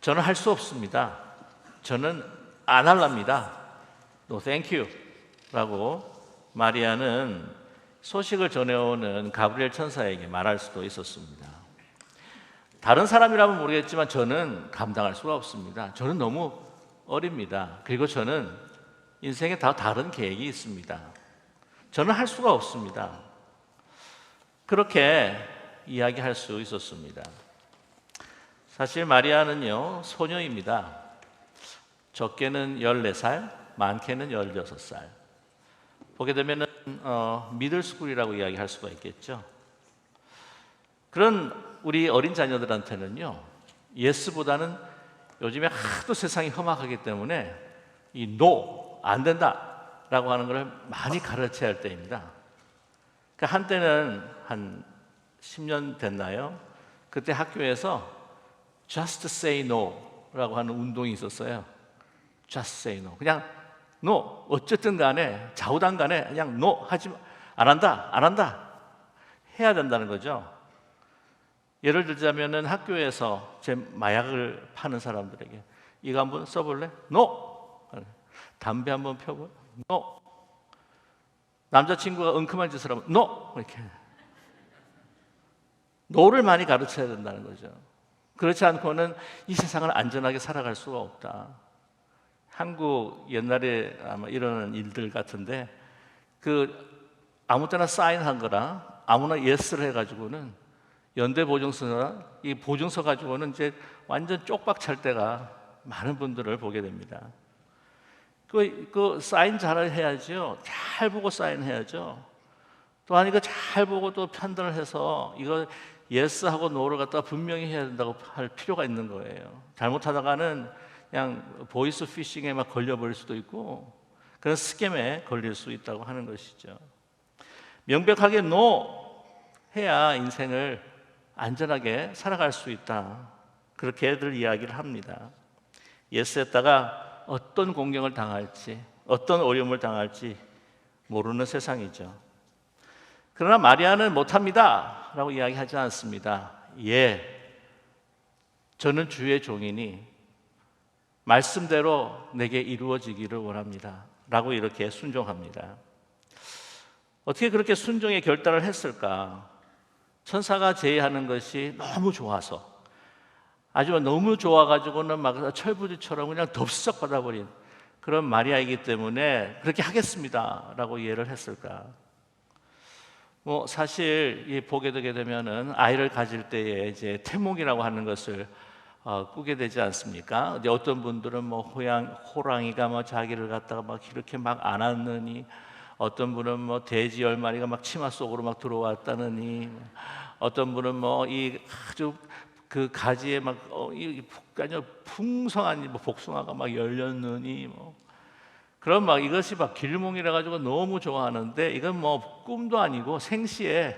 저는 할 수 없습니다. 저는 안 할랍니다. No, thank you. 라고 마리아는 소식을 전해오는 가브리엘 천사에게 말할 수도 있었습니다. 다른 사람이라면 모르겠지만 저는 감당할 수가 없습니다. 저는 너무 어립니다. 그리고 저는 인생에 다 다른 계획이 있습니다. 저는 할 수가 없습니다. 그렇게 이야기할 수 있었습니다. 사실 마리아는요, 소녀입니다. 적게는 14살, 많게는 16살. 보게 되면은, 어, 미들스쿨이라고 이야기할 수가 있겠죠. 그런 우리 어린 자녀들한테는요, 예스보다는 요즘에 하도 세상이 험악하기 때문에 이 노, 안 된다 라고 하는 것을 많이 가르쳐야 할 때입니다. 그 한때는 한 10년 됐나요? 그때 학교에서 just say no 라고 하는 운동이 있었어요. just say no. 그냥 no. 어쨌든 간에 좌우당 간에 그냥 no 하지 마. 안 한다. 안 한다. 해야 된다는 거죠. 예를 들자면은 학교에서 제 마약을 파는 사람들에게 이거 한번 써볼래? no. 담배 한번 펴볼래? no. 남자친구가 은큼한 짓을 하면 no. 이렇게 노를 많이 가르쳐야 된다는 거죠. 그렇지 않고는 이 세상을 안전하게 살아갈 수가 없다. 한국 옛날에 아마 이러는 일들 같은데 그 아무 때나 사인한 거랑 아무나 예스를 해가지고는 연대 보증서나 이 보증서 가지고는 이제 완전 쪽박 찰 때가 많은 분들을 보게 됩니다. 그, 그 사인 잘 해야죠. 잘 보고 사인해야죠. 또한 이거 잘 보고 또 판단을 해서 이거 예스하고 노를 갖다 분명히 해야 된다고 할 필요가 있는 거예요. 잘못하다가는 그냥 보이스 피싱에 막 걸려버릴 수도 있고 그런 스캠에 걸릴 수 있다고 하는 것이죠. 명백하게 노 해야 인생을 안전하게 살아갈 수 있다. 그렇게들 이야기를 합니다. 예스 했다가 어떤 공경을 당할지, 어떤 어려움을 당할지 모르는 세상이죠. 그러나 마리아는 못합니다. 라고 이야기하지 않습니다. 예, 저는 주의 종이니 말씀대로 내게 이루어지기를 원합니다. 라고 이렇게 순종합니다. 어떻게 그렇게 순종의 결단을 했을까? 천사가 제의하는 것이 너무 좋아서 아주 너무 좋아가지고는 막 철부지처럼 그냥 덥석 받아버린 그런 마리아이기 때문에 그렇게 하겠습니다 라고 이해를 했을까? 뭐 사실 이 보게 되게 되면은 아이를 가질 때에 이제 태몽이라고 하는 것을 어, 꾸게 되지 않습니까? 이제 어떤 분들은 뭐 호양 호랑이가 뭐 자기를 갖다가 막 이렇게 막 안았느니 어떤 분은 뭐 돼지 열 마리가 막 치마 속으로 막 들어왔다느니 어떤 분은 뭐 이 아주 그 가지에 막 어, 이 아주 풍성한 뭐 복숭아가 막 열렸느니 뭐 그런 막 이것이 막 길몽이라 가지고 너무 좋아하는데 이건 뭐 꿈도 아니고 생시에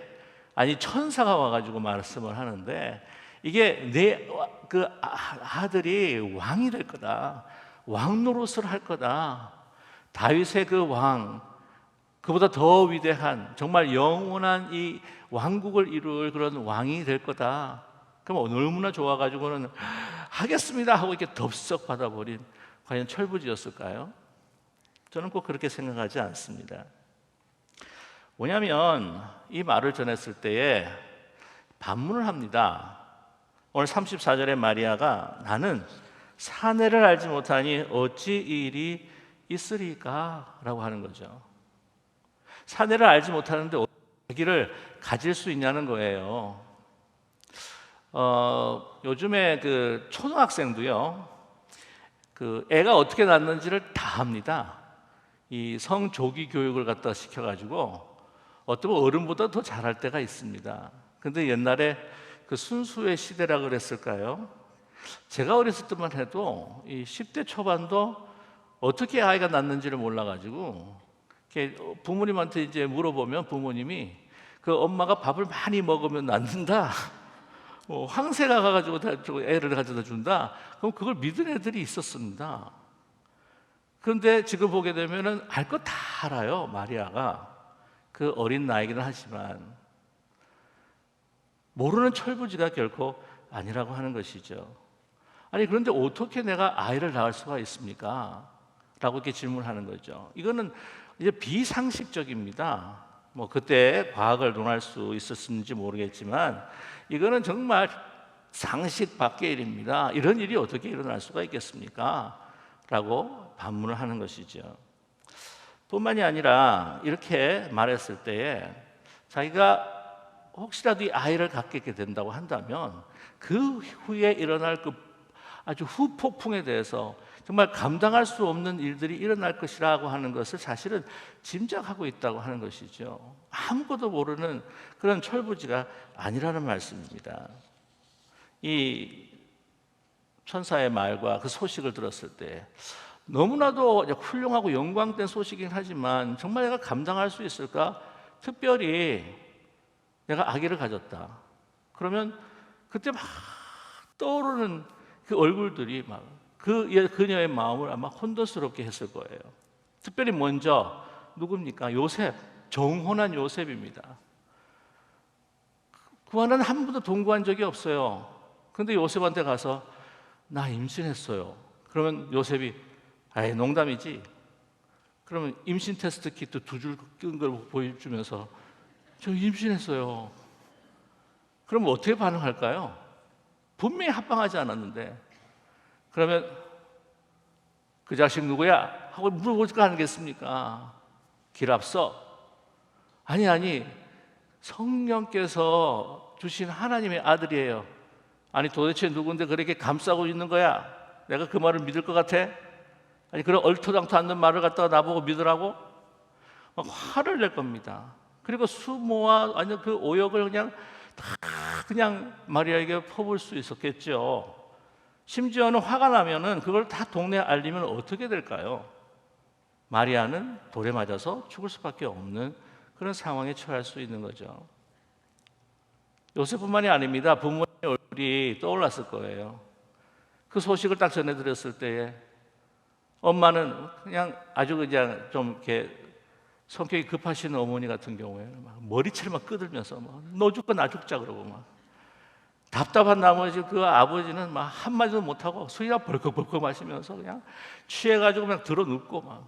아니 천사가 와가지고 말씀을 하는데 이게 내 그 아들이 왕이 될 거다 왕 노릇을 할 거다 다윗의 그 왕 그보다 더 위대한 정말 영원한 이 왕국을 이룰 그런 왕이 될 거다. 그럼 너무나 좋아가지고는 하겠습니다 하고 이렇게 덥석 받아버린 과연 철부지였을까요? 저는 꼭 그렇게 생각하지 않습니다. 뭐냐면 이 말을 전했을 때에 반문을 합니다. 오늘 34절에 마리아가 나는 사내를 알지 못하니 어찌 이 일이 있으리까? 라고 하는 거죠. 사내를 알지 못하는데 아기를 가질 수 있냐는 거예요. 어, 요즘에 그 초등학생도요, 그 애가 어떻게 낳는지를 다 합니다. 이 성조기 교육을 갖다 시켜가지고 어떤 어른보다 더 잘할 때가 있습니다. 근데 옛날에 그 순수의 시대라 그랬을까요? 제가 어렸을 때만 해도 이 10대 초반도 어떻게 아이가 낳는지를 몰라가지고 부모님한테 이제 물어보면 부모님이 그 엄마가 밥을 많이 먹으면 낳는다. 뭐 황새가 가가지고 애를 가져다 준다. 그럼 그걸 믿은 애들이 있었습니다. 그런데 지금 보게 되면은 알 것 다 알아요. 마리아가 그 어린 나이기는 하지만 모르는 철부지가 결코 아니라고 하는 것이죠. 아니 그런데 어떻게 내가 아이를 낳을 수가 있습니까? 라고 이렇게 질문하는 거죠. 이거는 이제 비상식적입니다. 뭐 그때 과학을 논할 수 있었는지 모르겠지만 이거는 정말 상식 밖의 일입니다. 이런 일이 어떻게 일어날 수가 있겠습니까? 라고 반문을 하는 것이죠. 뿐만이 아니라 이렇게 말했을 때에 자기가 혹시라도 이 아이를 갖게 된다고 한다면 그 후에 일어날 그 아주 후폭풍에 대해서 정말 감당할 수 없는 일들이 일어날 것이라고 하는 것을 사실은 짐작하고 있다고 하는 것이죠. 아무것도 모르는 그런 철부지가 아니라는 말씀입니다. 이 천사의 말과 그 소식을 들었을 때 너무나도 훌륭하고 영광된 소식이긴 하지만 정말 내가 감당할 수 있을까? 특별히 내가 아기를 가졌다. 그러면 그때 막 떠오르는 그 얼굴들이 막 그 그녀의 마음을 아마 혼돈스럽게 했을 거예요. 특별히 먼저 누굽니까? 요셉, 정혼한 요셉입니다. 그와는 한 번도 동거한 적이 없어요. 근데 요셉한테 가서 나 임신했어요. 그러면 요셉이 아이 농담이지. 그러면 임신 테스트 키트 두 줄 끈 걸 보여주면서 저 임신했어요. 그럼 어떻게 반응할까요? 분명히 합방하지 않았는데 그러면 그 자식 누구야? 하고 물어볼까 하겠습니까? 길 앞서 아니 아니 성령께서 주신 하나님의 아들이에요. 아니 도대체 누군데 그렇게 감싸고 있는 거야? 내가 그 말을 믿을 것 같아? 아니 그런 얼토당토 않는 말을 갖다가 나보고 믿으라고? 막 화를 낼 겁니다. 그리고 수모와 아니 그 오역을 그냥 다 그냥 마리아에게 퍼볼 수 있었겠죠. 심지어는 화가 나면은 그걸 다 동네에 알리면 어떻게 될까요? 마리아는 돌에 맞아서 죽을 수밖에 없는 그런 상황에 처할 수 있는 거죠. 요셉뿐만이 아닙니다. 얼굴 이 떠올랐을 거예요. 그 소식을 딱 전해드렸을 때에 엄마는 그냥 아주 그냥 좀 이렇게 성격이 급하신 어머니 같은 경우에 막 머리채를 막 끄들면서 막너 죽고 나 죽자 그러고 막 답답한 나머지 그 아버지는 막 한마디도 못하고 술이나 벌컥벌컥 마시면서 그냥 취해가지고 그냥 들어 눕고 막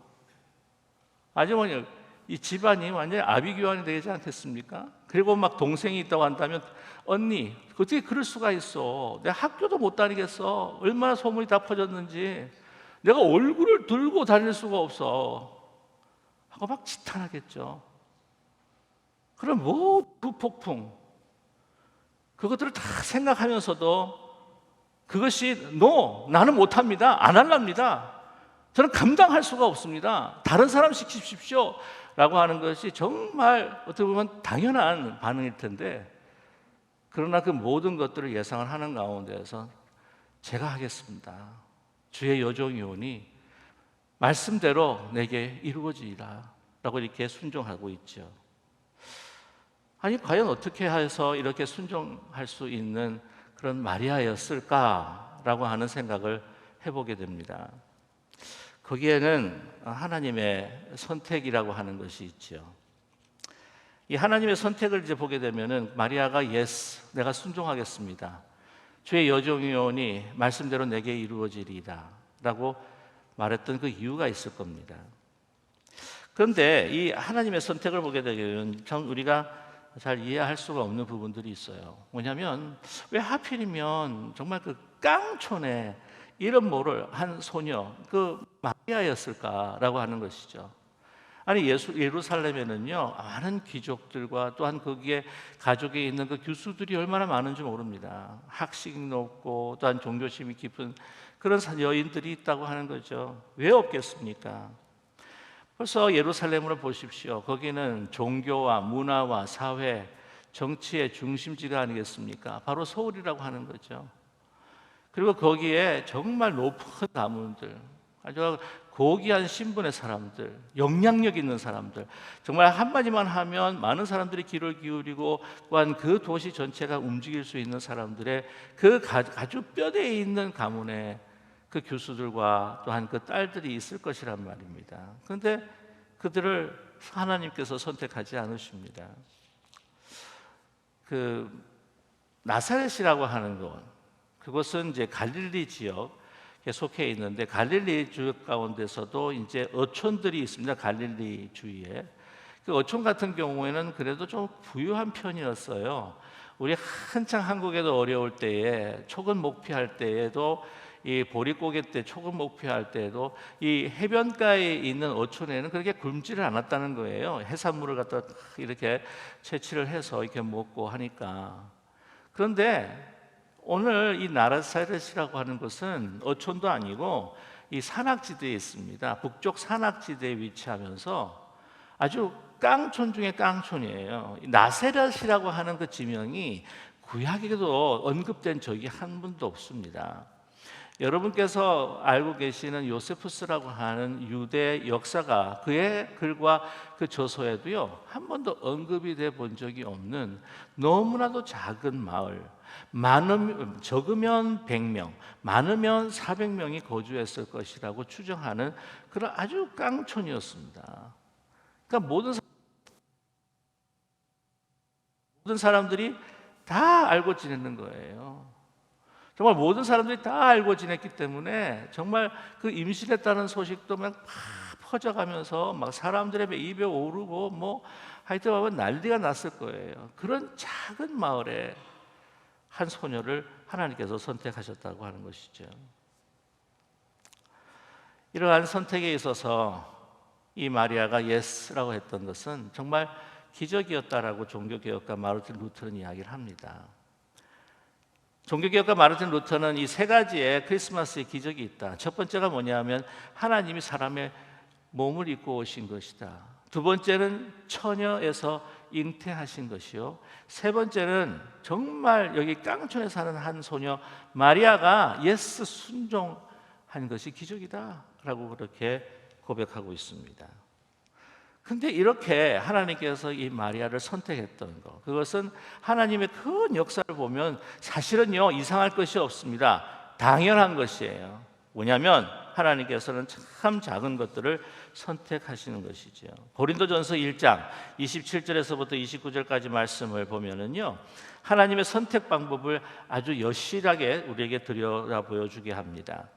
아주머니 이 집안이 완전히 아비규환이 되지 않겠습니까? 그리고 막 동생이 있다고 한다면 언니 어떻게 그럴 수가 있어? 내가 학교도 못 다니겠어. 얼마나 소문이 다 퍼졌는지 내가 얼굴을 들고 다닐 수가 없어. 하고 막 지탄하겠죠. 그럼 뭐 그 폭풍 그것들을 다 생각하면서도 그것이 no 나는 못합니다 안 할랍니다 저는 감당할 수가 없습니다 다른 사람 시키십시오 라고 하는 것이 정말 어떻게 보면 당연한 반응일 텐데 그러나 그 모든 것들을 예상을 하는 가운데에서 제가 하겠습니다 주의 여종이오니 말씀대로 내게 이루어지리라 라고 이렇게 순종하고 있죠 아니 과연 어떻게 해서 이렇게 순종할 수 있는 그런 마리아였을까라고 하는 생각을 해보게 됩니다. 거기에는 하나님의 선택이라고 하는 것이 있죠. 이 하나님의 선택을 이제 보게 되면은 마리아가 예스, 내가 순종하겠습니다. 주의 여종이오니 말씀대로 내게 이루어지리다라고 말했던 그 이유가 있을 겁니다. 그런데 이 하나님의 선택을 보게 되면 참 우리가 잘 이해할 수가 없는 부분들이 있어요. 뭐냐면 왜 하필이면 정말 그 깡촌에 이런 모를 한 소녀 그 마리아였을까라고 하는 것이죠. 아니 예수, 예루살렘에는요 많은 귀족들과 또한 거기에 가족에 있는 그 교수들이 얼마나 많은지 모릅니다. 학식 높고 또한 종교심이 깊은 그런 여인들이 있다고 하는 거죠. 왜 없겠습니까? 벌써 예루살렘으로 보십시오. 거기는 종교와 문화와 사회, 정치의 중심지가 아니겠습니까? 바로 서울이라고 하는 거죠. 그리고 거기에 정말 높은 가문들, 아주 고귀한 신분의 사람들, 영향력 있는 사람들, 정말 한마디만 하면 많은 사람들이 귀를 기울이고 또한 그 도시 전체가 움직일 수 있는 사람들의 그 아주 뼈대에 있는 가문에 그 교수들과 또한 그 딸들이 있을 것이란 말입니다. 그런데 그들을 하나님께서 선택하지 않으십니다. 그 나사렛이라고 하는 것, 그곳은 이제 갈릴리 지역에 속해 있는데 갈릴리 지역 가운데서도 이제 어촌들이 있습니다. 갈릴리 주위에. 그 어촌 같은 경우에는 그래도 좀 부유한 편이었어요. 우리 한창 한국에도 어려울 때에 초근 목피할 때에도 이 보릿고개 때 초근 목피할 때에도 이 해변가에 있는 어촌에는 그렇게 굶지를 않았다는 거예요. 해산물을 갖다 이렇게 채취를 해서 이렇게 먹고 하니까. 그런데 오늘 이 나라사르시라고 하는 것은 어촌도 아니고 이 산악지대에 있습니다. 북쪽 산악지대에 위치하면서 아주 깡촌 중에 깡촌이에요. 이 나세렛이라고 하는 그 지명이 구약에도 언급된 적이 한 분도 없습니다. 여러분께서 알고 계시는 요세푸스라고 하는 유대 역사가 그의 글과 그 저서에도요 한 번도 언급이 돼 본 적이 없는 너무나도 작은 마을 많으면 적으면 100명, 많으면 400명이 거주했을 것이라고 추정하는 그런 아주 깡촌이었습니다. 그러니까 모든 사- 모든 사람들이 다 알고 지내는 거예요. 정말 모든 사람들이 다 알고 지냈기 때문에 정말 그 임신했다는 소식도 막 퍼져가면서 막 사람들의 입에 오르고 뭐 하여튼 난리가 났을 거예요. 그런 작은 마을에 한 소녀를 하나님께서 선택하셨다고 하는 것이죠. 이러한 선택에 있어서 이 마리아가 예스라고 했던 것은 정말 기적이었다라고 종교개혁가 마르틴 루터는 이야기를 합니다. 종교개혁가 마르틴 루터는 이 세 가지의 크리스마스의 기적이 있다. 첫 번째가 뭐냐면 하나님이 사람의 몸을 입고 오신 것이다. 두 번째는 처녀에서 잉태하신 것이요. 세 번째는 정말 여기 깡촌에 사는 한 소녀 마리아가 예스 순종한 것이 기적이다라고 그렇게 고백하고 있습니다. 근데 이렇게 하나님께서 이 마리아를 선택했던 것, 그것은 하나님의 큰 역사를 보면 사실은요, 이상할 것이 없습니다. 당연한 것이에요. 뭐냐면 하나님께서는 참 작은 것들을 선택하시는 것이죠. 고린도전서 1장 27절에서부터 29절까지 말씀을 보면은요. 하나님의 선택 방법을 아주 여실하게 우리에게 들여다 보여주게 합니다.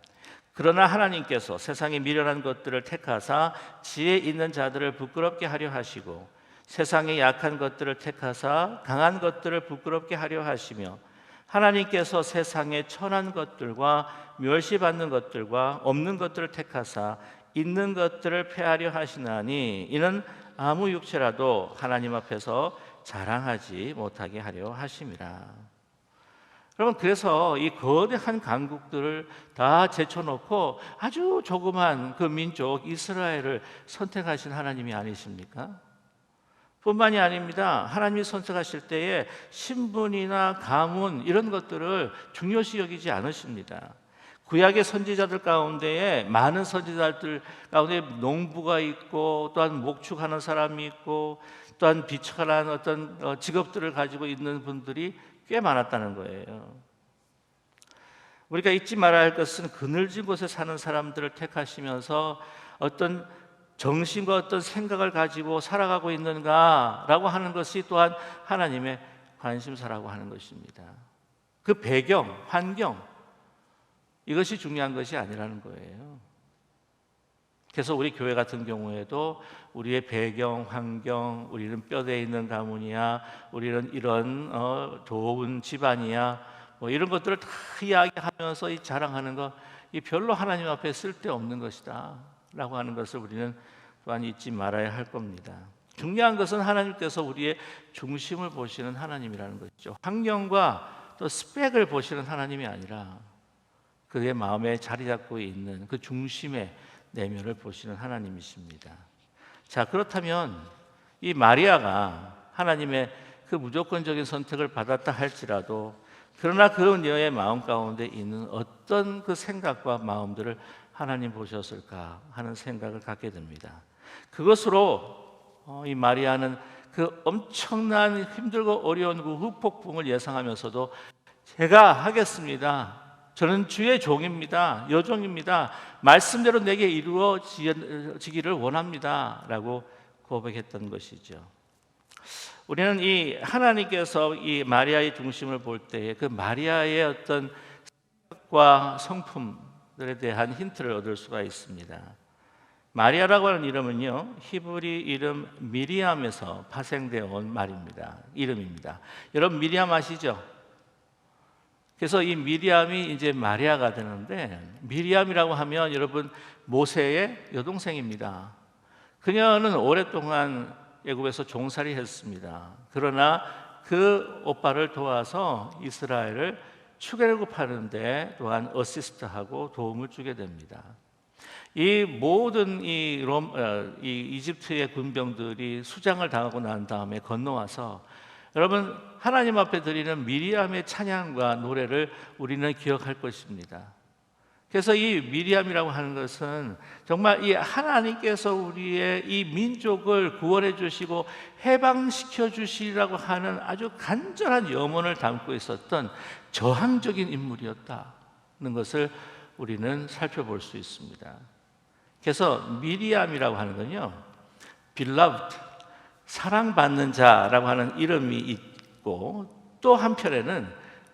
그러나 하나님께서 세상에 미련한 것들을 택하사 지혜 있는 자들을 부끄럽게 하려 하시고 세상에 약한 것들을 택하사 강한 것들을 부끄럽게 하려 하시며 하나님께서 세상에 천한 것들과 멸시받는 것들과 없는 것들을 택하사 있는 것들을 폐하려 하시나니 이는 아무 육체라도 하나님 앞에서 자랑하지 못하게 하려 하심이라. 여러분 그래서 이 거대한 강국들을 다 제쳐놓고 아주 조그만 그 민족 이스라엘을 선택하신 하나님이 아니십니까? 뿐만이 아닙니다. 하나님이 선택하실 때에 신분이나 가문 이런 것들을 중요시 여기지 않으십니다. 구약의 선지자들 가운데에 많은 선지자들 가운데 농부가 있고 또한 목축하는 사람이 있고 또한 비천한 어떤 어, 직업들을 가지고 있는 분들이 꽤 많았다는 거예요. 우리가 잊지 말아야 할 것은 그늘진 곳에 사는 사람들을 택하시면서 어떤 정신과 어떤 생각을 가지고 살아가고 있는가라고 하는 것이 또한 하나님의 관심사라고 하는 것입니다. 그 배경, 환경 이것이 중요한 것이 아니라는 거예요. 그래서 우리 교회 같은 경우에도 우리의 배경, 환경, 우리는 뼈대 있는 가문이야, 우리는 이런 어, 좋은 집안이야, 뭐 이런 것들을 다 이야기하면서 이 자랑하는 것, 이 별로 하나님 앞에 쓸데 없는 것이다라고 하는 것을 우리는 또한 잊지 말아야 할 겁니다. 중요한 것은 하나님께서 우리의 중심을 보시는 하나님이라는 것이죠. 환경과 또 스펙을 보시는 하나님이 아니라 그의 마음에 자리 잡고 있는 그 중심의 내면을 보시는 하나님이십니다. 자, 그렇다면 이 마리아가 하나님의 그 무조건적인 선택을 받았다 할지라도 그러나 그녀의 마음 가운데 있는 어떤 그 생각과 마음들을 하나님 보셨을까 하는 생각을 갖게 됩니다. 그것으로 어, 이 마리아는 그 엄청난 힘들고 어려운 그 후폭풍을 예상하면서도 제가 하겠습니다. 저는 주의 종입니다. 여종입니다. 말씀대로 내게 이루어지기를 원합니다. 라고 고백했던 것이죠. 우리는 이 하나님께서 이 마리아의 중심을 볼 때에 그 마리아의 어떤 과 성품들에 대한 힌트를 얻을 수가 있습니다. 마리아라고 하는 이름은요 히브리 이름 미리암에서 파생되어 온 말입니다. 이름입니다. 여러분 미리암 아시죠? 그래서 이 미리암이 이제 마리아가 되는데 미리암이라고 하면 여러분 모세의 여동생입니다. 그녀는 오랫동안 애굽에서 종살이 했습니다. 그러나 그 오빠를 도와서 이스라엘을 출애굽하는데 또한 어시스트하고 도움을 주게 됩니다. 이 모든 이, 롬, 어, 이 이집트의 군병들이 수장을 당하고 난 다음에 건너와서 여러분 하나님 앞에 드리는 미리암의 찬양과 노래를 우리는 기억할 것입니다. 그래서 이 미리암이라고 하는 것은 정말 이 하나님께서 우리의 이 민족을 구원해 주시고 해방시켜 주시라고 하는 아주 간절한 염원을 담고 있었던 저항적인 인물이었다는 것을 우리는 살펴볼 수 있습니다. 그래서 미리암이라고 하는 건요, beloved, 사랑받는 자라고 하는 이름이 있고 또 한편에는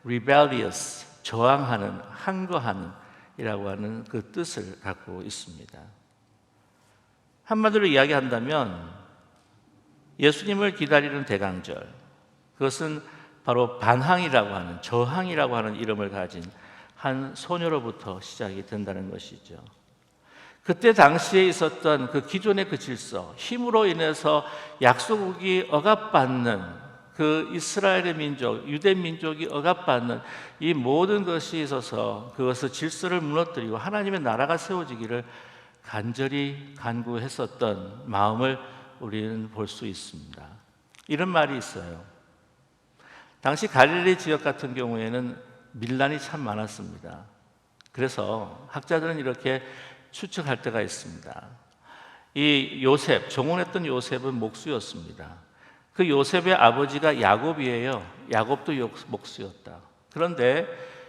rebellious, 저항하는, 항거하는 이라고 하는 그 뜻을 갖고 있습니다. 한마디로 이야기한다면 예수님을 기다리는 대강절 그것은 바로 반항이라고 하는 저항이라고 하는 이름을 가진 한 소녀로부터 시작이 된다는 것이죠. 그때 당시에 있었던 그 기존의 그 질서, 힘으로 인해서 약속이 억압받는 그 이스라엘의 민족, 유대 민족이 억압받는 이 모든 것이 있어서 그것을 질서를 무너뜨리고 하나님의 나라가 세워지기를 간절히 간구했었던 마음을 우리는 볼 수 있습니다. 이런 말이 있어요. 당시 갈릴리 지역 같은 경우에는 밀란이 참 많았습니다. 그래서 학자들은 이렇게 추측할 때가 있습니다. 이 요셉, 정혼했던 요셉은 목수였습니다. 그 요셉의 아버지가 야곱이에요. 야곱도 목수였다. 그런데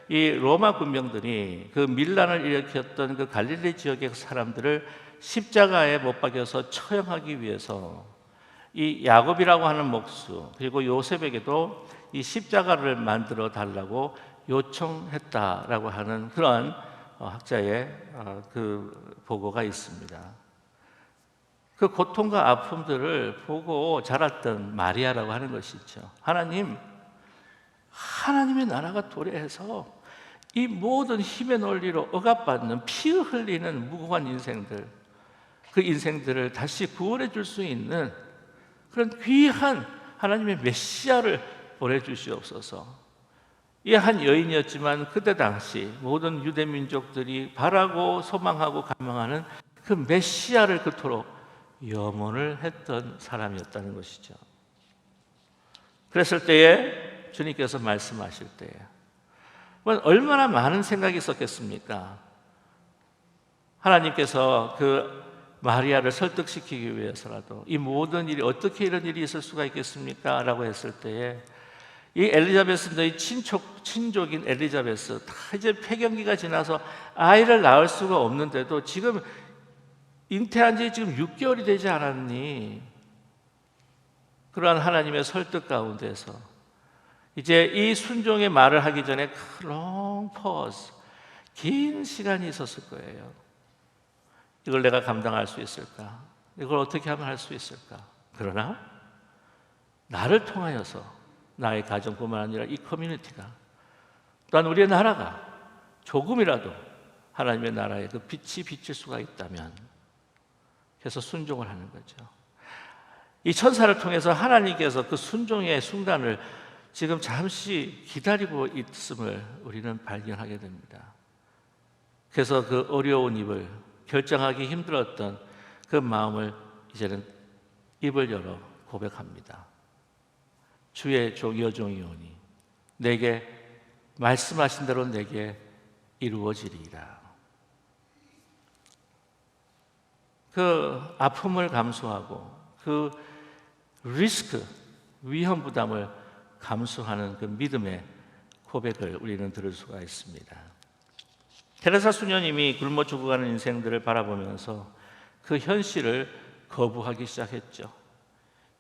이 로마 군병들이 그 밀란을 일으켰던 그 갈릴리 지역의 사람들을 십자가에 못 박여서 처형하기 위해서 이 야곱이라고 하는 목수 그리고 요셉에게도 이 십자가를 만들어 달라고 요청했다라고 하는 그런 어, 학자의 어, 그 보고가 있습니다. 그 고통과 아픔들을 보고 자랐던 마리아라고 하는 것이죠. 하나님, 하나님의 나라가 도래해서 이 모든 힘의 논리로 억압받는 피 흘리는 무고한 인생들, 그 인생들을 다시 구원해 줄 수 있는 그런 귀한 하나님의 메시아를 보내주시옵소서. 이 한 여인이었지만 그때 당시 모든 유대 민족들이 바라고 소망하고 갈망하는 그 메시아를 그토록 염원을 했던 사람이었다는 것이죠. 그랬을 때에 주님께서 말씀하실 때에 뭐 얼마나 많은 생각이 있었겠습니까? 하나님께서 그 마리아를 설득시키기 위해서라도 이 모든 일이 어떻게 이런 일이 있을 수가 있겠습니까? 라고 했을 때에 이 엘리자베스 너희 친족 친족인 엘리자베스 다 이제 폐경기가 지나서 아이를 낳을 수가 없는데도 지금 잉태한 지 지금 6개월이 되지 않았니? 그러한 하나님의 설득 가운데서 이제 이 순종의 말을 하기 전에 long pause, 긴 시간이 있었을 거예요. 이걸 내가 감당할 수 있을까? 이걸 어떻게 하면 할 수 있을까? 그러나 나를 통하여서 나의 가정뿐만 아니라 이 커뮤니티가 또한 우리의 나라가 조금이라도 하나님의 나라에 그 빛이 비칠 수가 있다면 그래서 순종을 하는 거죠. 이 천사를 통해서 하나님께서 그 순종의 순간을 지금 잠시 기다리고 있음을 우리는 발견하게 됩니다. 그래서 그 어려운 입을 결정하기 힘들었던 그 마음을 이제는 입을 열어 고백합니다. 주의 종 여종이오니 내게 말씀하신 대로 내게 이루어지리이다. 그 아픔을 감수하고 그 리스크, 위험 부담을 감수하는 그 믿음의 고백을 우리는 들을 수가 있습니다. 테레사 수녀님이 굶어 죽어가는 인생들을 바라보면서 그 현실을 거부하기 시작했죠.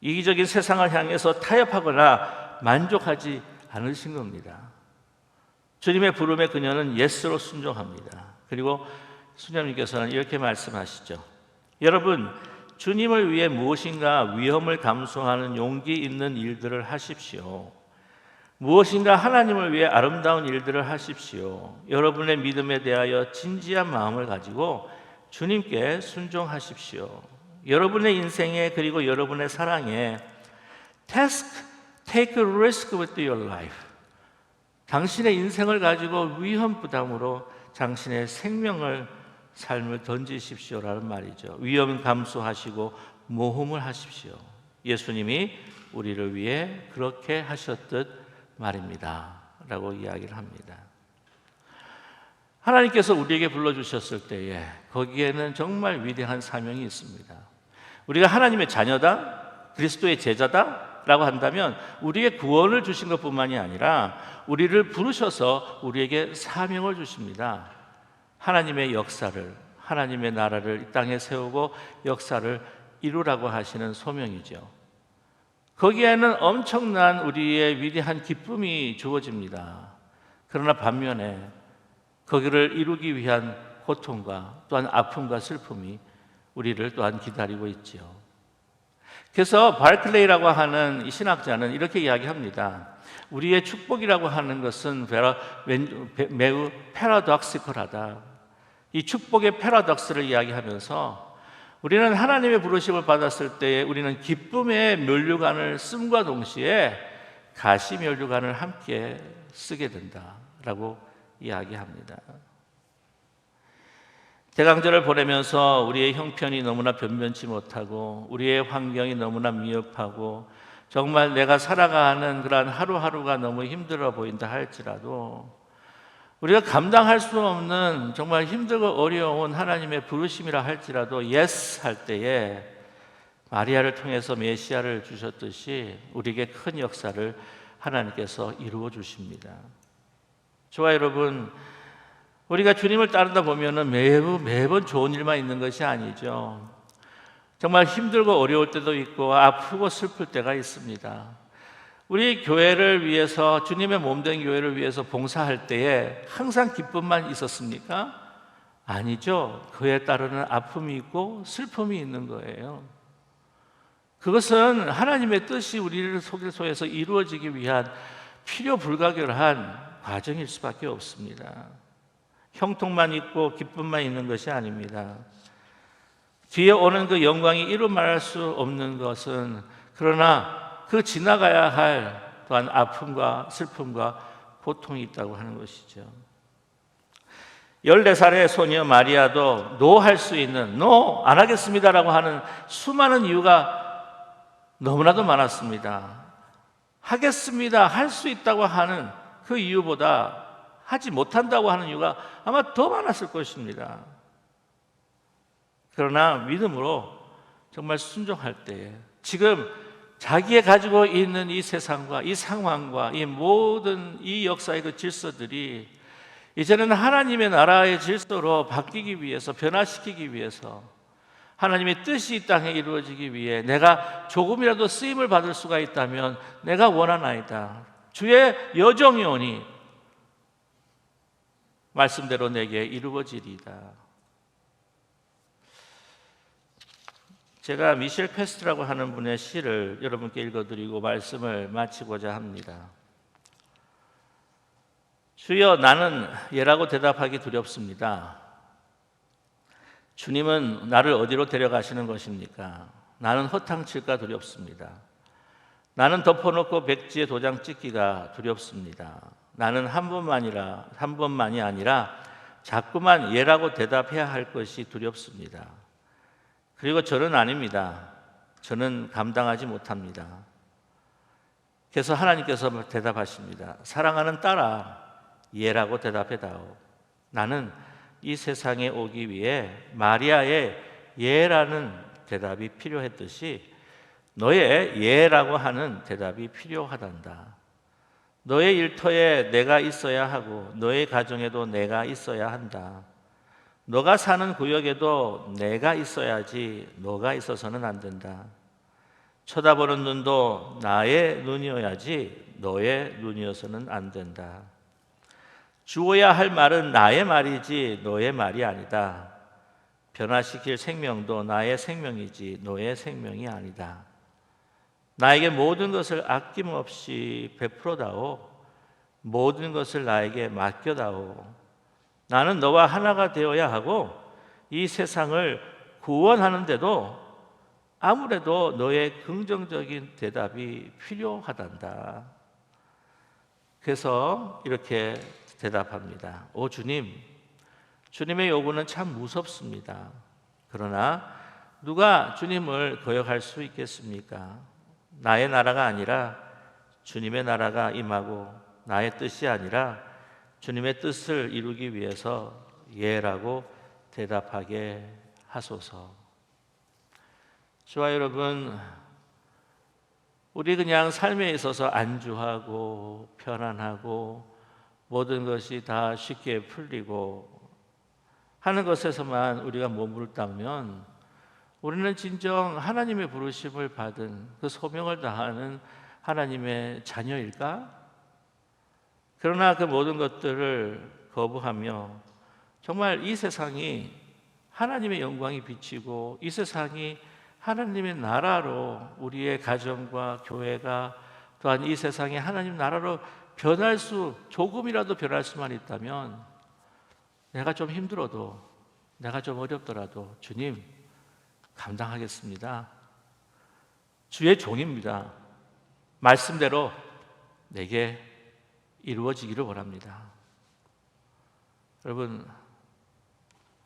이기적인 세상을 향해서 타협하거나 만족하지 않으신 겁니다. 주님의 부름에 그녀는 예스로 순종합니다. 그리고 수녀님께서는 이렇게 말씀하시죠. 여러분, 주님을 위해 무엇인가 위험을 감수하는 용기 있는 일들을 하십시오. 무엇인가 하나님을 위해 아름다운 일들을 하십시오. 여러분의 믿음에 대하여 진지한 마음을 가지고 주님께 순종하십시오. 여러분의 인생에 그리고 여러분의 사랑에 task, take a risk with your life. 당신의 인생을 가지고 위험 부담으로 당신의 생명을 삶을 던지십시오라는 말이죠. 위험 감수하시고 모험을 하십시오. 예수님이 우리를 위해 그렇게 하셨듯 말입니다. 라고 이야기를 합니다. 하나님께서 우리에게 불러주셨을 때에 거기에는 정말 위대한 사명이 있습니다. 우리가 하나님의 자녀다, 그리스도의 제자다, 라고 한다면 우리의 구원을 주신 것 뿐만이 아니라 우리를 부르셔서 우리에게 사명을 주십니다. 하나님의 역사를, 하나님의 나라를 이 땅에 세우고 역사를 이루라고 하시는 소명이죠. 거기에는 엄청난 우리의 위대한 기쁨이 주어집니다. 그러나 반면에 거기를 이루기 위한 고통과 또한 아픔과 슬픔이 우리를 또한 기다리고 있지요. 그래서 바클레이라고 하는 이 신학자는 이렇게 이야기합니다. 우리의 축복이라고 하는 것은 매우 패러독시컬하다. 이 축복의 패러독스를 이야기하면서 우리는 하나님의 부르심을 받았을 때에 우리는 기쁨의 면류관을 씀과 동시에 가시 면류관을 함께 쓰게 된다라고 이야기합니다. 대강절을 보내면서 우리의 형편이 너무나 변변치 못하고 우리의 환경이 너무나 미흡하고 정말 내가 살아가는 그러한 하루하루가 너무 힘들어 보인다 할지라도 우리가 감당할 수 없는 정말 힘들고 어려운 하나님의 부르심이라 할지라도 예스 할 때에 마리아를 통해서 메시아를 주셨듯이 우리에게 큰 역사를 하나님께서 이루어 주십니다. 저와 여러분 우리가 주님을 따르다 보면은 매우 매번 좋은 일만 있는 것이 아니죠. 정말 힘들고 어려울 때도 있고 아프고 슬플 때가 있습니다. 우리 교회를 위해서 주님의 몸된 교회를 위해서 봉사할 때에 항상 기쁨만 있었습니까? 아니죠. 그에 따르는 아픔이 있고 슬픔이 있는 거예요. 그것은 하나님의 뜻이 우리를 속에서 이루어지기 위한 필요 불가결한 과정일 수밖에 없습니다. 형통만 있고 기쁨만 있는 것이 아닙니다. 뒤에 오는 그 영광이 이루 말할 수 없는 것은 그러나 그 지나가야 할 또한 아픔과 슬픔과 고통이 있다고 하는 것이죠. 14살의 소녀 마리아도 노할 수 있는 노 안 하겠습니다라고 하는 수많은 이유가 너무나도 많았습니다. 하겠습니다. 할 수 있다고 하는 그 이유보다 하지 못한다고 하는 이유가 아마 더 많았을 것입니다. 그러나 믿음으로 정말 순종할 때에 지금 자기의 가지고 있는 이 세상과 이 상황과 이 모든 이 역사의 그 질서들이 이제는 하나님의 나라의 질서로 바뀌기 위해서 변화시키기 위해서 하나님의 뜻이 이 땅에 이루어지기 위해 내가 조금이라도 쓰임을 받을 수가 있다면 내가 원하나이다. 주의 여정이 오니 말씀대로 내게 이루어지리이다. 제가 미셸 페스트라고 하는 분의 시를 여러분께 읽어드리고 말씀을 마치고자 합니다. 주여 나는 예라고 대답하기 두렵습니다. 주님은 나를 어디로 데려가시는 것입니까? 나는 허탕칠까 두렵습니다. 나는 덮어놓고 백지에 도장 찍기가 두렵습니다. 나는 한 번만이라 한 번만이 아니라 자꾸만 예라고 대답해야 할 것이 두렵습니다. 그리고 저는 아닙니다. 저는 감당하지 못합니다. 그래서 하나님께서 대답하십니다. 사랑하는 딸아, 예라고 대답해다오. 나는 이 세상에 오기 위해 마리아의 예라는 대답이 필요했듯이 너의 예라고 하는 대답이 필요하단다. 너의 일터에 내가 있어야 하고 너의 가정에도 내가 있어야 한다. 너가 사는 구역에도 내가 있어야지 너가 있어서는 안 된다. 쳐다보는 눈도 나의 눈이어야지 너의 눈이어서는 안 된다. 주어야 할 말은 나의 말이지 너의 말이 아니다. 변화시킬 생명도 나의 생명이지 너의 생명이 아니다. 나에게 모든 것을 아낌없이 베풀어다오. 모든 것을 나에게 맡겨다오. 나는 너와 하나가 되어야 하고 이 세상을 구원하는데도 아무래도 너의 긍정적인 대답이 필요하단다. 그래서 이렇게 대답합니다. 오 주님, 주님의 요구는 참 무섭습니다. 그러나 누가 주님을 거역할 수 있겠습니까? 나의 나라가 아니라 주님의 나라가 임하고 나의 뜻이 아니라 주님의 뜻을 이루기 위해서 예라고 대답하게 하소서. 주와 여러분, 우리 그냥 삶에 있어서 안주하고 편안하고 모든 것이 다 쉽게 풀리고 하는 것에서만 우리가 머무르다면 우리는 진정 하나님의 부르심을 받은 그 소명을 다하는 하나님의 자녀일까? 그러나 그 모든 것들을 거부하며 정말 이 세상이 하나님의 영광이 비치고 이 세상이 하나님의 나라로 우리의 가정과 교회가 또한 이 세상이 하나님 나라로 변할 수 조금이라도 변할 수만 있다면 내가 좀 힘들어도 내가 좀 어렵더라도 주님 감당하겠습니다. 주의 종입니다. 말씀대로 내게 이루어지기를 원합니다. 여러분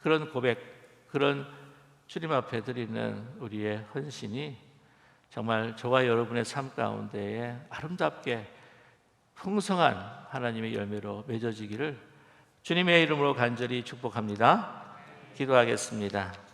그런 고백, 그런 주님 앞에 드리는 우리의 헌신이 정말 저와 여러분의 삶 가운데에 아름답게 풍성한 하나님의 열매로 맺어지기를 주님의 이름으로 간절히 축복합니다. 기도하겠습니다.